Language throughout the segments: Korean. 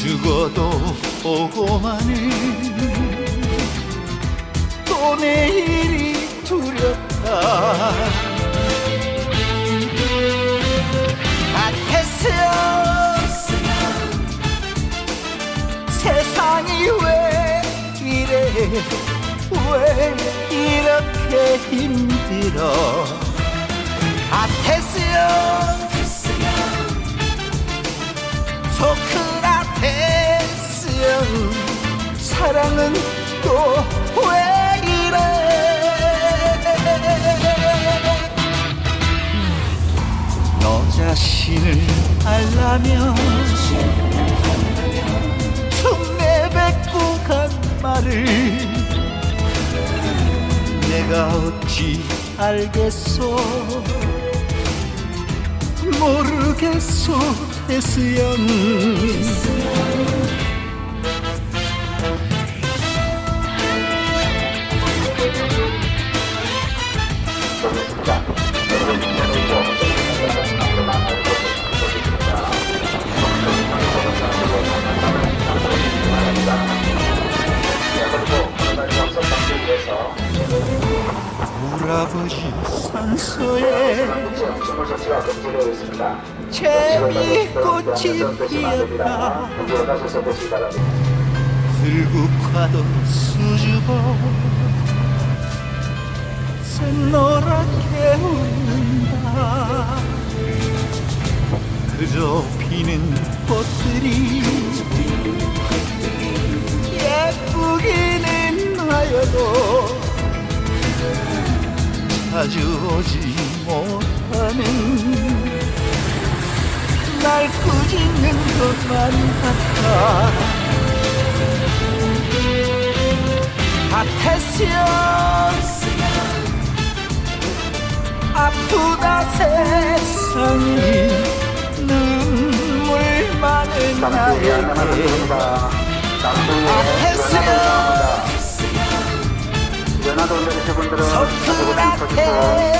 죽어도 오고만은 또 내일이 두렵다. 같았어요 세상이 왜 이래? 왜 이렇게 힘들어? 아테스요 소 사랑은 또 왜 이래? 너 자신을 알라면 툭 내뱉고 간 말을 내가 어찌 알겠소? 모르겠소 태수연 재미꽃이 피었다 들국화도 수줍어 샛노랗게 웃는다 그저 피는 꽃들이 예쁘기는 하여도 자주 오지 못 하는 날 꾸짖는 것만 같아. 아테시오스 아프다 세상이 눈물 많은 나에게 운전하실 분들은 서투라게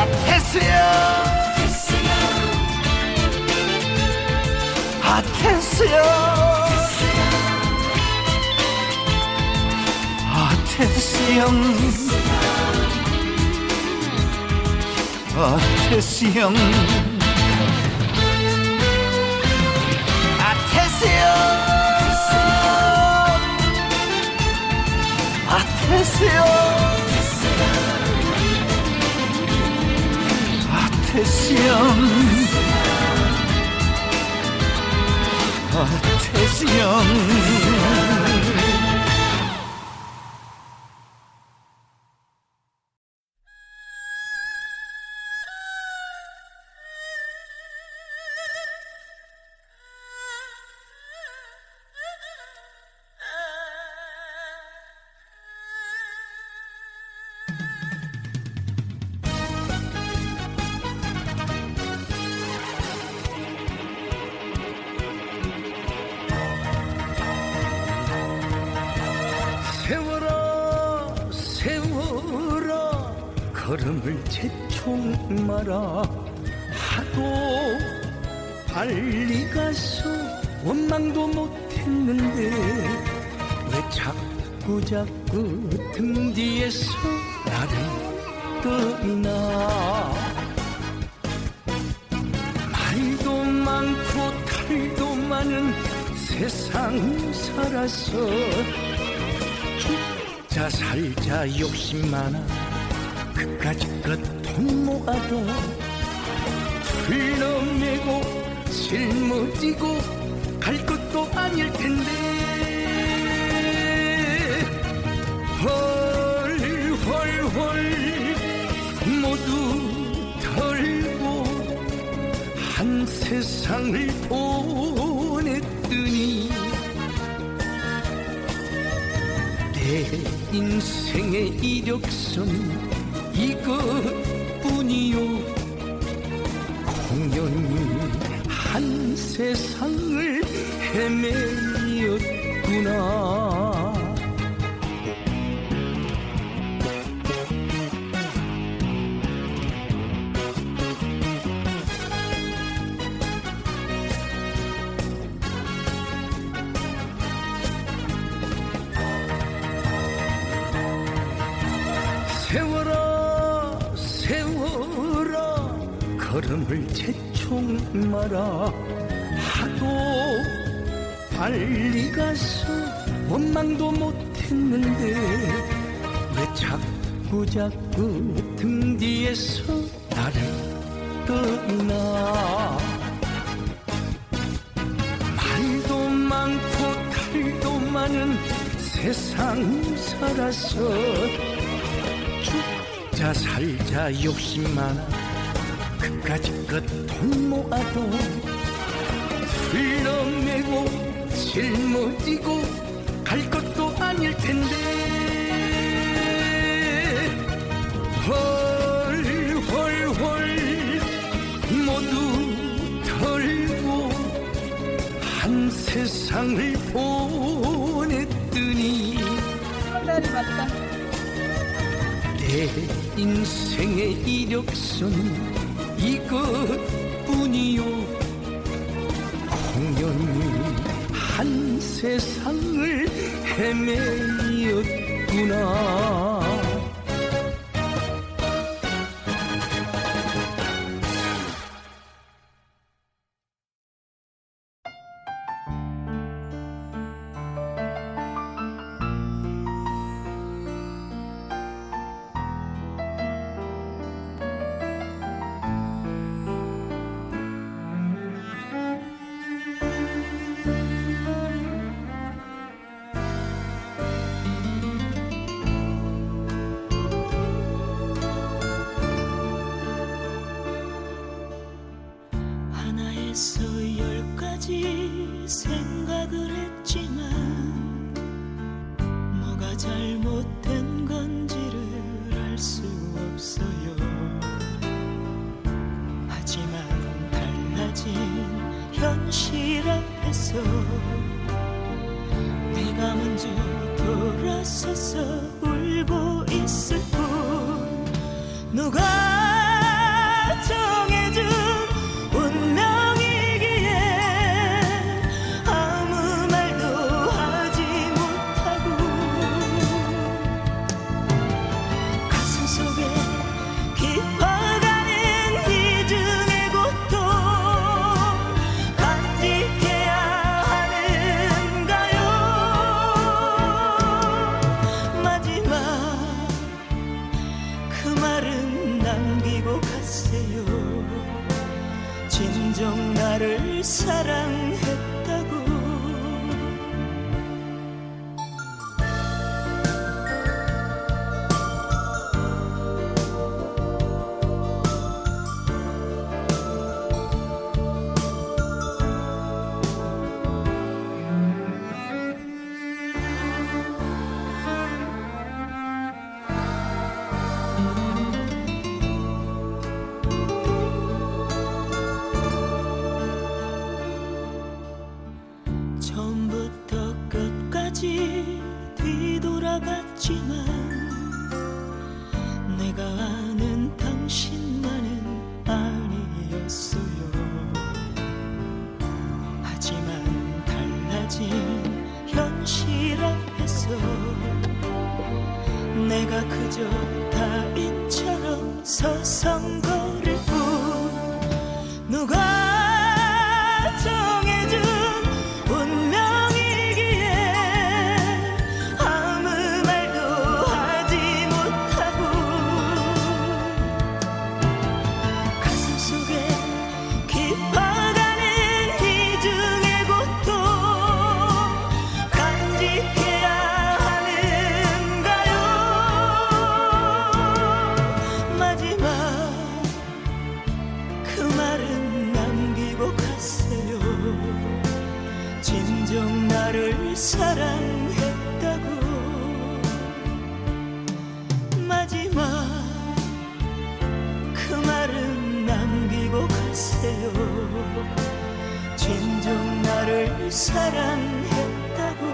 아 태수영 아 태수영 아 태수영 아 태수영 아 태수영 걸음을 재촉 마라 하도 빨리 가서 원망도 못했는데 왜 자꾸 자꾸 등 뒤에서 나를 떠나? 말도 많고 탈도 많은 세상 살아서 죽자 살자 욕심 많아 그까짓 것돈 모아도 흘러매고 짊어지고 갈 것도 아닐 텐데. 헐헐헐 모두 털고 한 세상을 보냈더니 내 인생의 이력선 이것뿐이요. 공연히 한 세상을 헤매였구나. 세워라 세워라 걸음을 재촉 마라. 하도 빨리 가서 원망도 못했는데 왜 자꾸 자꾸 등 뒤에서 나를 떠나? 말도 많고 탈도 많은 세상 살아서 죽자 살자 욕심 많아 그까짓 것돈 모아도 흘러매고 짊어지고 갈 것도 아닐 텐데. 헐헐헐 모두 털고 한 세상을 보냈더니. 맞다. 내 인생의 이력선 이것뿐이요. 공연히 한 세상을 헤매였구나 하나에서 열까지 생각을 했지만 뭐가 잘못된 건지를 알 수 없어요. 하지만 달라진 현실 앞에서 내가 먼저 돌아서서 실 앞에서 내가 그저 타인처럼 서성거릴 뿐 누가 사랑했다고. 마지막 그 말은 남기고 가세요. 진정 나를 사랑했다고